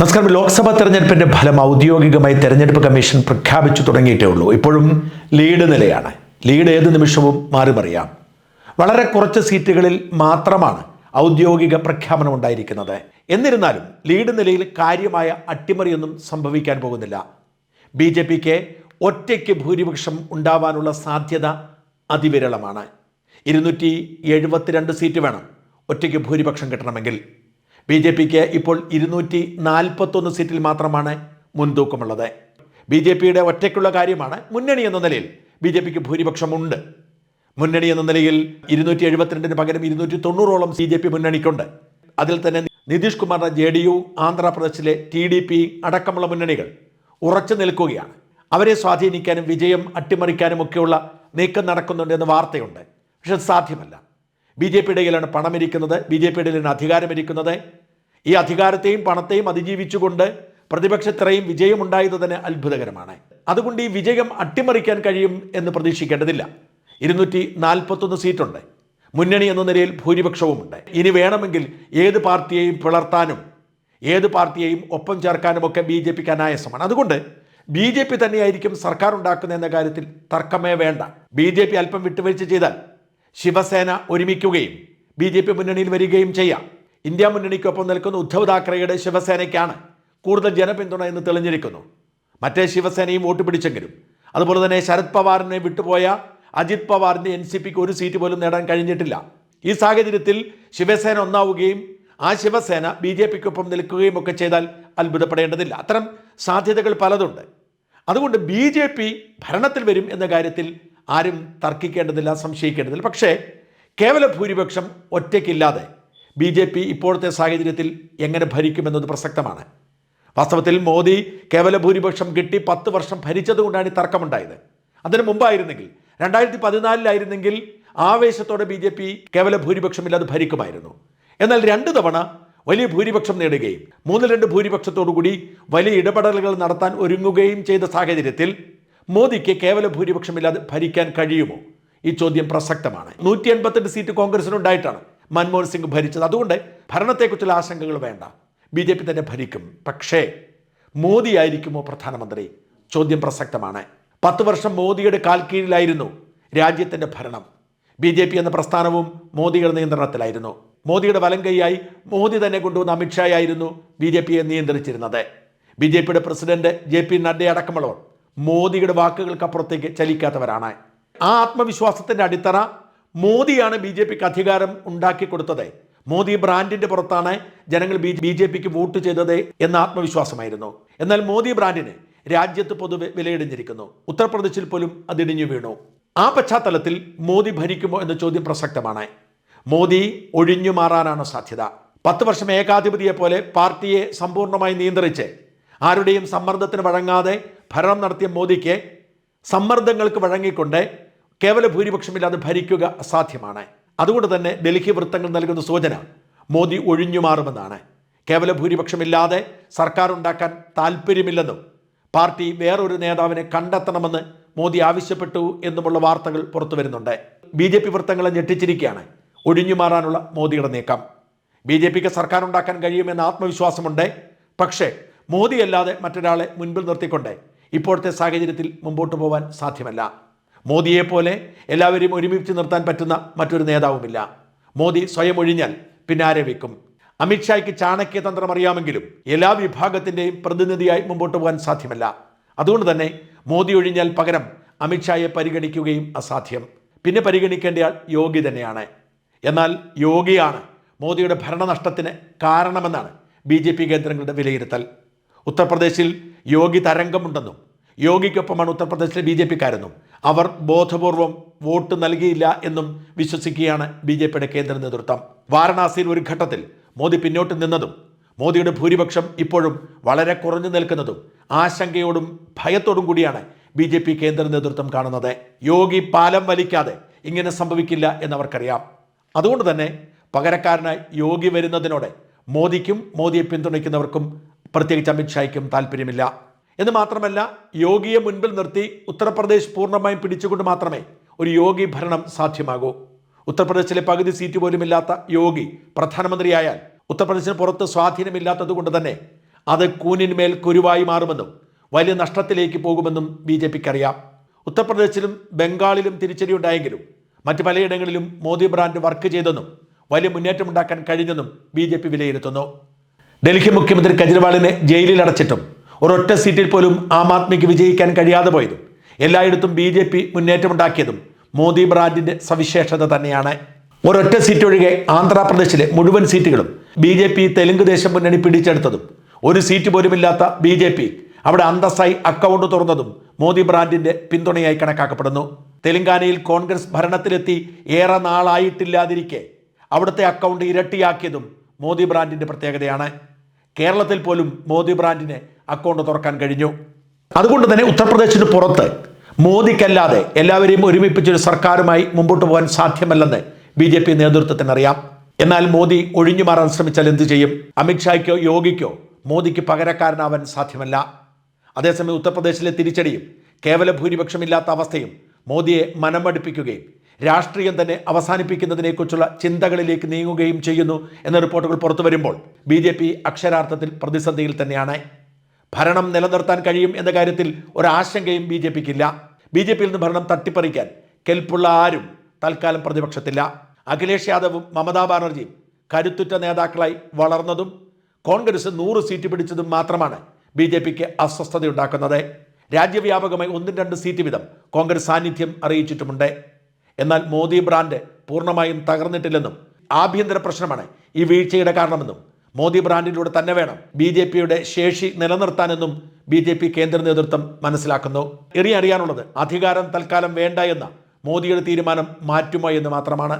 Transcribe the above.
നമസ്കാരം. ലോക്സഭാ തെരഞ്ഞെടുപ്പിന്റെ ഫലം ഔദ്യോഗികമായി തെരഞ്ഞെടുപ്പ് കമ്മീഷൻ പ്രഖ്യാപിച്ചു തുടങ്ങിയിട്ടേ ഉള്ളൂ. ഇപ്പോഴും ലീഡ് നിലയാണ്. ലീഡ് ഏത് നിമിഷവും മാറി മറിയാം വളരെ കുറച്ച് സീറ്റുകളിൽ മാത്രമാണ് ഔദ്യോഗിക പ്രഖ്യാപനം ഉണ്ടായിരിക്കുന്നത്. എന്നിരുന്നാലും ലീഡ് നിലയിൽ കാര്യമായ അട്ടിമറിയൊന്നും സംഭവിക്കാൻ പോകുന്നില്ല. ബി ജെ പിക്ക് ഒറ്റയ്ക്ക് ഭൂരിപക്ഷം ഉണ്ടാവാനുള്ള സാധ്യത അതിവിരളമാണ്. ഇരുന്നൂറ്റി എഴുപത്തിരണ്ട് സീറ്റ് വേണം ഒറ്റയ്ക്ക് ഭൂരിപക്ഷം കിട്ടണമെങ്കിൽ. ബി ജെ പിക്ക് ഇപ്പോൾ ഇരുന്നൂറ്റി നാൽപ്പത്തൊന്ന് സീറ്റിൽ മാത്രമാണ് മുൻതൂക്കമുള്ളത്. ബി ജെ പിയുടെ ഒറ്റയ്ക്കുള്ള കാര്യമാണ് മുന്നണി എന്ന നിലയിൽ ബി ജെ പിക്ക് ഭൂരിപക്ഷമുണ്ട്. മുന്നണി എന്ന നിലയിൽ ഇരുന്നൂറ്റി എഴുപത്തിരണ്ടിന് പകരം ഇരുന്നൂറ്റി തൊണ്ണൂറോളം സി ജെ പി മുന്നണിക്കുണ്ട്. അതിൽ തന്നെ നിതീഷ് കുമാറിന്റെ ജെ ഡി യു ആന്ധ്രാപ്രദേശിലെ ടി ഡി പി അടക്കമുള്ള മുന്നണികൾ ഉറച്ചു നിൽക്കുകയാണ്. അവരെ സ്വാധീനിക്കാനും വിജയം അട്ടിമറിക്കാനും ഒക്കെയുള്ള നീക്കം നടക്കുന്നുണ്ട് എന്ന വാർത്തയുണ്ട്. പക്ഷെ സാധ്യമല്ല. ബി ജെ പിയുടെ കയ്യിലാണ് പണമിരിക്കുന്നത് ബി ജെ പിയുടെ കയ്യിലാണ് അധികാരമിരിക്കുന്നത്. ഈ അധികാരത്തെയും പണത്തെയും അതിജീവിച്ചുകൊണ്ട് പ്രതിപക്ഷത്രയും വിജയമുണ്ടായത് തന്നെ അത്ഭുതകരമാണ്. അതുകൊണ്ട് ഈ വിജയം അട്ടിമറിക്കാൻ കഴിയും എന്ന് പ്രതീക്ഷിക്കേണ്ടതില്ല. ഇരുന്നൂറ്റി നാൽപ്പത്തൊന്ന് സീറ്റുണ്ട്. മുന്നണി എന്ന നിലയിൽ ഭൂരിപക്ഷവുമുണ്ട്. ഇനി വേണമെങ്കിൽ ഏത് പാർട്ടിയെയും പിളർത്താനും ഏത് പാർട്ടിയെയും ഒപ്പം ചേർക്കാനുമൊക്കെ ബി ജെ പിക്ക് അനായാസമാണ്. അതുകൊണ്ട് ബി ജെ പി തന്നെയായിരിക്കും സർക്കാർ ഉണ്ടാക്കുന്ന എന്ന കാര്യത്തിൽ തർക്കമേ വേണ്ട. ബി ജെ പി അല്പം വിട്ടുവീഴ്ച ചെയ്താൽ ശിവസേന ഒരുമിക്കുകയും ബി ജെ പി മുന്നണിയിൽ വരികയും ചെയ്യാം. ഇന്ത്യ മുന്നണിക്കൊപ്പം നിൽക്കുന്ന ഉദ്ധവ് താക്കറെയുടെ ശിവസേനയ്ക്കാണ് കൂടുതൽ ജനപിന്തുണ എന്ന് തെളിഞ്ഞിരിക്കുന്നു. മറ്റേ ശിവസേനയും വോട്ട് പിടിച്ചെങ്കിലും. അതുപോലെ തന്നെ ശരത് പവാറിനെ വിട്ടുപോയ അജിത് പവാറിന്റെ എൻ സി പിക്ക് ഒരു സീറ്റ് പോലും നേടാൻ കഴിഞ്ഞിട്ടില്ല. ഈ സാഹചര്യത്തിൽ ശിവസേന ഒന്നാവുകയും ആ ശിവസേന ബി ജെ പിക്കൊപ്പം നിൽക്കുകയും ഒക്കെ ചെയ്താൽ അത്ഭുതപ്പെടേണ്ടതില്ല. അത്തരം സാധ്യതകൾ പലതുണ്ട്. അതുകൊണ്ട് ബി ജെ പി ഭരണത്തിൽ വരും എന്ന കാര്യത്തിൽ ആരും തർക്കിക്കേണ്ടതില്ല സംശയിക്കേണ്ടതില്ല. പക്ഷേ കേവല ഭൂരിപക്ഷം ഒറ്റയ്ക്കില്ലാതെ ബി ജെ പി ഇപ്പോഴത്തെ സാഹചര്യത്തിൽ എങ്ങനെ ഭരിക്കുമെന്നത് പ്രസക്തമാണ്. വാസ്തവത്തിൽ മോദി കേവല ഭൂരിപക്ഷം കിട്ടി പത്ത് വർഷം ഭരിച്ചതുകൊണ്ടാണ് ഈ തർക്കമുണ്ടായത്. അതിന് മുമ്പായിരുന്നെങ്കിൽ രണ്ടായിരത്തി പതിനാലിലായിരുന്നെങ്കിൽ ആവേശത്തോടെ ബി ജെ പി കേവല ഭൂരിപക്ഷമില്ലാതെ ഭരിക്കുമായിരുന്നു. എന്നാൽ രണ്ട് തവണ വലിയ ഭൂരിപക്ഷം നേടുകയും മൂന്ന് രണ്ട് ഭൂരിപക്ഷത്തോടുകൂടി വലിയ ഇടപെടലുകൾ നടത്താൻ ഒരുങ്ങുകയും ചെയ്ത സാഹചര്യത്തിൽ മോദിക്ക് കേവല ഭൂരിപക്ഷമില്ലാതെ ഭരിക്കാൻ കഴിയുമോ? ഈ ചോദ്യം പ്രസക്തമാണ്. നൂറ്റി എൺപത്തെട്ട് സീറ്റ് കോൺഗ്രസിനുണ്ടായിട്ടാണ് മൻമോഹൻ സിംഗ് ഭരിച്ചത്. അതുകൊണ്ട് ഭരണത്തെക്കുറിച്ചുള്ള ആശങ്കകൾ വേണ്ട. ബി ജെ പി തന്നെ ഭരിക്കും. പക്ഷേ മോദി ആയിരിക്കുമോ പ്രധാനമന്ത്രി? ചോദ്യം പ്രസക്തമാണ്. പത്ത് വർഷം മോദിയുടെ കാൽ കീഴിലായിരുന്നു രാജ്യത്തിന്റെ ഭരണം. ബി ജെ പി എന്ന പ്രസ്ഥാനവും മോദിയുടെ നിയന്ത്രണത്തിലായിരുന്നു. മോദിയുടെ വലം കൈയായി മോദി തന്നെ കൊണ്ടുവന്ന അമിത്ഷായായിരുന്നു ബി ജെ പിയെ നിയന്ത്രിച്ചിരുന്നത്. ബി ജെ പിയുടെ പ്രസിഡന്റ് ജെ പി നഡ്ഡ അടക്കമുള്ളവർ മോദിയുടെ വാക്കുകൾക്കപ്പുറത്തേക്ക് ചലിക്കാത്തവരാണ്. ആ ആത്മവിശ്വാസത്തിന്റെ അടിത്തറ മോദിയാണ് ബി ജെ പിക്ക് അധികാരം ഉണ്ടാക്കി കൊടുത്തത്. മോദി ബ്രാൻഡിന്റെ പുറത്താണ് ജനങ്ങൾ ബി ബി ജെ പിക്ക് വോട്ട് ചെയ്തത് എന്ന ആത്മവിശ്വാസമായിരുന്നു. എന്നാൽ മോദി ബ്രാൻഡിന് രാജ്യത്ത് പൊതുവെ വിലയിടിഞ്ഞിരിക്കുന്നു. ഉത്തർപ്രദേശിൽ പോലും അതിടിഞ്ഞു വീണു. ആ പശ്ചാത്തലത്തിൽ മോദി ഭരിക്കുമോ എന്ന ചോദ്യം പ്രസക്തമാണ്. മോദി ഒഴിഞ്ഞു മാറാനാണ് സാധ്യത. പത്ത് വർഷം ഏകാധിപതിയെ പോലെ പാർട്ടിയെ സമ്പൂർണമായി നിയന്ത്രിച്ച് ആരുടെയും സമ്മർദ്ദത്തിന് വഴങ്ങാതെ ഭരണം നടത്തിയ മോദിക്ക് സമ്മർദ്ദങ്ങൾക്ക് വഴങ്ങിക്കൊണ്ട് കേവല ഭൂരിപക്ഷമില്ലാതെ ഭരിക്കുക അസാധ്യമാണ്. അതുകൊണ്ട് തന്നെ ഡൽഹി വൃത്തങ്ങൾ നൽകുന്ന സൂചന മോദി ഒഴിഞ്ഞു മാറുമെന്നാണ്. കേവല ഭൂരിപക്ഷമില്ലാതെ സർക്കാർ ഉണ്ടാക്കാൻ താല്പര്യമില്ലെന്നും പാർട്ടി വേറൊരു നേതാവിനെ കണ്ടെത്തണമെന്ന് മോദി ആവശ്യപ്പെട്ടു എന്നുമുള്ള വാർത്തകൾ പുറത്തു വരുന്നുണ്ട്. ബി ജെ പി വൃത്തങ്ങളെ ഞെട്ടിച്ചിരിക്കുകയാണ്. ഒഴിഞ്ഞു മാറാനുള്ള മോദിയുടെ നീക്കം. ബി ജെ പിക്ക് സർക്കാർ ഉണ്ടാക്കാൻ കഴിയുമെന്ന ആത്മവിശ്വാസമുണ്ട്. പക്ഷേ മോദിയല്ലാതെ മറ്റൊരാളെ മുൻപിൽ നിർത്തിക്കൊണ്ട് ഇപ്പോഴത്തെ സാഹചര്യത്തിൽ മുമ്പോട്ട് പോകാൻ സാധ്യമല്ല. മോദിയെപ്പോലെ എല്ലാവരെയും ഒരുമിച്ച് നിർത്താൻ പറ്റുന്ന മറ്റൊരു നേതാവുമില്ല. മോദി സ്വയം ഒഴിഞ്ഞാൽ പിന്നെ ആരെ വെക്കും? അമിത്ഷായ്ക്ക് ചാണക്യതന്ത്രം അറിയാമെങ്കിലും എല്ലാ വിഭാഗത്തിന്റെയും പ്രതിനിധിയായി മുമ്പോട്ട് പോകാൻ സാധ്യമല്ല. അതുകൊണ്ട് തന്നെ മോദി ഒഴിഞ്ഞാൽ പകരം അമിത്ഷായെ പരിഗണിക്കുകയും അസാധ്യം. പിന്നെ പരിഗണിക്കേണ്ടയാൾ യോഗി തന്നെയാണ്. എന്നാൽ യോഗിയാണ് മോദിയുടെ ഭരണനഷ്ടത്തിന് കാരണമെന്നാണ് ബി കേന്ദ്രങ്ങളുടെ വിലയിരുത്തൽ. ഉത്തർപ്രദേശിൽ യോഗി തരംഗമുണ്ടെന്നും യോഗിക്കൊപ്പമാണ് ഉത്തർപ്രദേശിലെ ബി ജെ പിക്കാരെന്നും അവർ ബോധപൂർവം വോട്ട് നൽകിയില്ല എന്നും വിശ്വസിക്കുകയാണ് ബി ജെ പിയുടെ കേന്ദ്ര നേതൃത്വം. വാരണാസിയിൽ ഒരു ഘട്ടത്തിൽ മോദി പിന്നോട്ട് നിന്നതും മോദിയുടെ ഭൂരിപക്ഷം ഇപ്പോഴും വളരെ കുറഞ്ഞു നിൽക്കുന്നതും ആശങ്കയോടും ഭയത്തോടും കൂടിയാണ് ബി ജെ പി കേന്ദ്ര നേതൃത്വം കാണുന്നത്. യോഗി പാലം വലിക്കാതെ ഇങ്ങനെ സംഭവിക്കില്ല എന്നവർക്കറിയാം. അതുകൊണ്ട് തന്നെ പകരക്കാരനായി യോഗി വരുന്നതിനോടെ മോദിക്കും മോദിയെ പിന്തുണയ്ക്കുന്നവർക്കും പ്രത്യേകിച്ച് അമിത്ഷായ്ക്കും താല്പര്യമില്ല. എന്ന് മാത്രമല്ല യോഗിയെ മുൻപിൽ നിർത്തി ഉത്തർപ്രദേശ് പൂർണമായും പിടിച്ചുകൊണ്ട് മാത്രമേ ഒരു യോഗി ഭരണം സാധ്യമാകൂ. ഉത്തർപ്രദേശിലെ പകുതി സീറ്റ് പോലുമില്ലാത്ത യോഗി പ്രധാനമന്ത്രിയായാൽ ഉത്തർപ്രദേശിന് പുറത്ത് സ്വാധീനമില്ലാത്തത് കൊണ്ട് തന്നെ അത് കൂനിന്മേൽ കുരുവായി മാറുമെന്നും വലിയ നഷ്ടത്തിലേക്ക് പോകുമെന്നും ബി ജെ പിക്ക് അറിയാം ഉത്തർപ്രദേശിലും ബംഗാളിലും തിരിച്ചടിയുണ്ടായെങ്കിലും മറ്റ് പലയിടങ്ങളിലും മോദി ബ്രാൻഡ് വർക്ക് ചെയ്തെന്നും വലിയ മുന്നേറ്റമുണ്ടാക്കാൻ കഴിഞ്ഞെന്നും ബി ജെ പി വിലയിരുത്തുന്നു. ഡൽഹി മുഖ്യമന്ത്രി കെജ്രിവാളിനെ ജയിലിൽ അടച്ചിട്ടും ഒരൊറ്റ സീറ്റിൽ പോലും ആം ആദ്മിക്ക് വിജയിക്കാൻ കഴിയാതെ പോയതും എല്ലായിടത്തും ബി ജെ പി മുന്നേറ്റമുണ്ടാക്കിയതും മോദി ബ്രാൻഡിന്റെ സവിശേഷത തന്നെയാണ്. ഒരൊറ്റ സീറ്റ് ഒഴികെ ആന്ധ്രാപ്രദേശിലെ മുഴുവൻ സീറ്റുകളും ബി ജെ പി തെലുങ്ക് ദേശം മുന്നണി പിടിച്ചെടുത്തതും ഒരു സീറ്റ് പോലുമില്ലാത്ത ബി ജെ പി അവിടെ അന്തസ്സായി അക്കൗണ്ട് തുറന്നതും മോദി ബ്രാൻഡിന്റെ പിന്തുണയായി കണക്കാക്കപ്പെടുന്നു. തെലങ്കാനയിൽ കോൺഗ്രസ് ഭരണത്തിലെത്തി ഏറെ നാളായിട്ടില്ലാതിരിക്കെ അവിടുത്തെ അക്കൗണ്ട് ഇരട്ടിയാക്കിയതും മോദി ബ്രാൻഡിന്റെ പ്രത്യേകതയാണ്. കേരളത്തിൽ പോലും മോദി ബ്രാൻഡിന് അക്കൗണ്ട് തുറക്കാൻ കഴിഞ്ഞു. അതുകൊണ്ട് തന്നെ ഉത്തർപ്രദേശിന് പുറത്ത് മോദിക്കല്ലാതെ എല്ലാവരെയും ഒരുമിപ്പിച്ചൊരു സർക്കാരുമായി മുമ്പോട്ട് പോകാൻ സാധ്യമല്ലെന്ന് ബി ജെ പി നേതൃത്വത്തിന് അറിയാം എന്നാൽ മോദി ഒഴിഞ്ഞു മാറാൻ ശ്രമിച്ചാൽ എന്ത് ചെയ്യും? അമിത്ഷായ്ക്കോ യോഗിക്കോ മോദിക്ക് പകരക്കാരനാവാൻ സാധ്യമല്ല. അതേസമയം ഉത്തർപ്രദേശിലെ തിരിച്ചടിയും കേവല ഭൂരിപക്ഷമില്ലാത്ത അവസ്ഥയും മോദിയെ മനമടുപ്പിക്കുകയും രാഷ്ട്രീയം തന്നെ അവസാനിപ്പിക്കുന്നതിനെക്കുറിച്ചുള്ള ചിന്തകളിലേക്ക് നീങ്ങുകയും ചെയ്യുന്നു എന്ന റിപ്പോർട്ടുകൾ പുറത്തു വരുമ്പോൾ ബി ജെ പി അക്ഷരാർത്ഥത്തിൽ പ്രതിസന്ധിയിൽ തന്നെയാണ്. ഭരണം നിലനിർത്താൻ കഴിയും എന്ന കാര്യത്തിൽ ഒരാശങ്കയും ബി ജെ പിക്കില്ല. ബി ജെ പിയിൽ നിന്ന് ഭരണം തട്ടിപ്പറിക്കാൻ കെൽപ്പുള്ള ആരും തൽക്കാലം പ്രതിപക്ഷത്തില്ല. അഖിലേഷ് യാദവും മമതാ ബാനർജിയും കരുത്തുറ്റ നേതാക്കളായി വളർന്നതും കോൺഗ്രസ് നൂറ് സീറ്റ് പിടിച്ചതും മാത്രമാണ് ബി ജെ പിക്ക് അസ്വസ്ഥതയുണ്ടാക്കുന്നത്. രാജ്യവ്യാപകമായി ഒന്നും രണ്ട് സീറ്റ് വീതം കോൺഗ്രസ് സാന്നിധ്യം അറിയിച്ചിട്ടുമുണ്ട്. എന്നാൽ മോദി ബ്രാൻഡ് പൂർണമായും തകർന്നിട്ടില്ലെന്നും ആഭ്യന്തര പ്രശ്നമാണ് ഈ വീഴ്ചയുടെ കാരണമെന്നും മോദി ബ്രാൻഡിലൂടെ തന്നെ വേണം ബി ജെ പിയുടെ ശേഷി നിലനിർത്താനെന്നും ബി ജെ പി കേന്ദ്ര നേതൃത്വം മനസ്സിലാക്കുന്നു. എറിയറിയാനുള്ളത് അധികാരം തൽക്കാലം വേണ്ട എന്ന മോദിയുടെ തീരുമാനം മാറ്റുമോ എന്ന് മാത്രമാണ്.